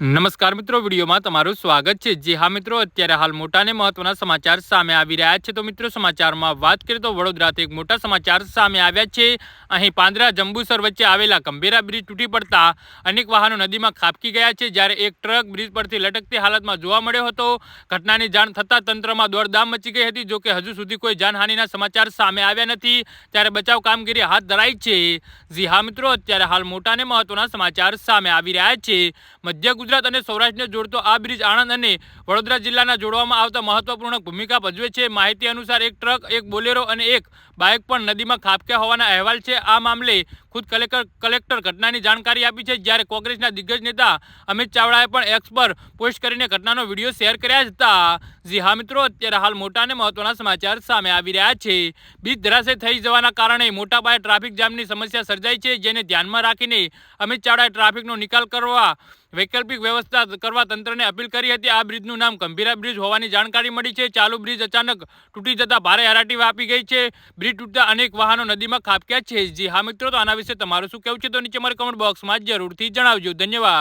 નમસ્કાર મિત્રો, વિડીયોમાં તમારું સ્વાગત છે. જે હા મિત્રો, અત્યારે હાલ મોટા અને મહત્વના સમાચાર સામે આવી રહ્યા છે. તો મિત્રો, સમાચારમાં વાત કરીએ તો વડોદરાથી એક મોટા સમાચાર સામે આવ્યા છે. અહીં પાંદરા જંબુસર વચ્ચે આવેલા કંભેરા બ્રિજ તૂટી પડતા અનેક વાહનો નદીમાં ખાબકી ગયા છે. જ્યારે એક ટ્રક બ્રિજ પરથી લટકતી હાલતમાં જોવા મળ્યો હતો. ઘટનાની જાણ થતાં તંત્રમાં દોડધામ મચી ગઈ હતી. જોકે હજુ સુધી કોઈ જાનહાનિના સમાચાર સામે આવ્યા નથી. ત્યારે બચાવ કામગીરી હાથ ધરાઈ છે. જી હા મિત્રો, અત્યારે હાલ મોટા અને મહત્વના સમાચાર સામે આવી રહ્યા છે. મધ્ય ગુજરાત અને સૌરાષ્ટ્રને જોડતો આ બ્રિજ આણંદ અને વડોદરા જિલ્લાના જોડવામાં આવતા મહત્વપૂર્ણ ભૂમિકા ભજવે છે. માહિતી અનુસાર એક ટ્રક, એક બોલેરો અને એક બાઇક પણ નદીમાં ખાબક્યા હોવાના અહેવાલ છે. આ મામલે ખુદ કલેક્ટર કલેક્ટર ઘટનાની જાણકારી આપી છે. જ્યારે કોંગ્રેસના દિગ્ગજ નેતા અમિત ચાવડાએ પણ એક્સ પર પોસ્ટ કરીને ઘટનાનો વીડિયો શેર કર્યા હતા. જી હા મિત્રો, અત્યારે હાલ મોટા અને મહત્વના સમાચાર સામે આવી રહ્યા છે. બીજ ધરાશે થઈ જવાના કારણે મોટા પાયે ટ્રાફિક જામની સમસ્યા સર્જાઈ છે, જેને ધ્યાનમાં રાખીને અમિત ચાવડાએ ટ્રાફિકનો નિકાલ કરવા વૈકલ્પિક વ્યવસ્થા કરવા તંત્રને અપીલ કરી હતી. આ બ્રિજનું નામ ગંભીરા બ્રિજ હોવાની જાણકારી મળી છે. ચાલુ બ્રિજ અચાનક તૂટી જતા ભારે હરાટી વાપી ગઈ છે. બ્રિજ તૂટતા અનેક વાહનો નદીમાં ખાબક્યા છે. જી હા મિત્રો, તો આના વિશે તમારું શું કહેવું છે? તો નીચે મારા કમેન્ટ બોક્સમાં જરૂરથી જણાવજો. ધન્યવાદ.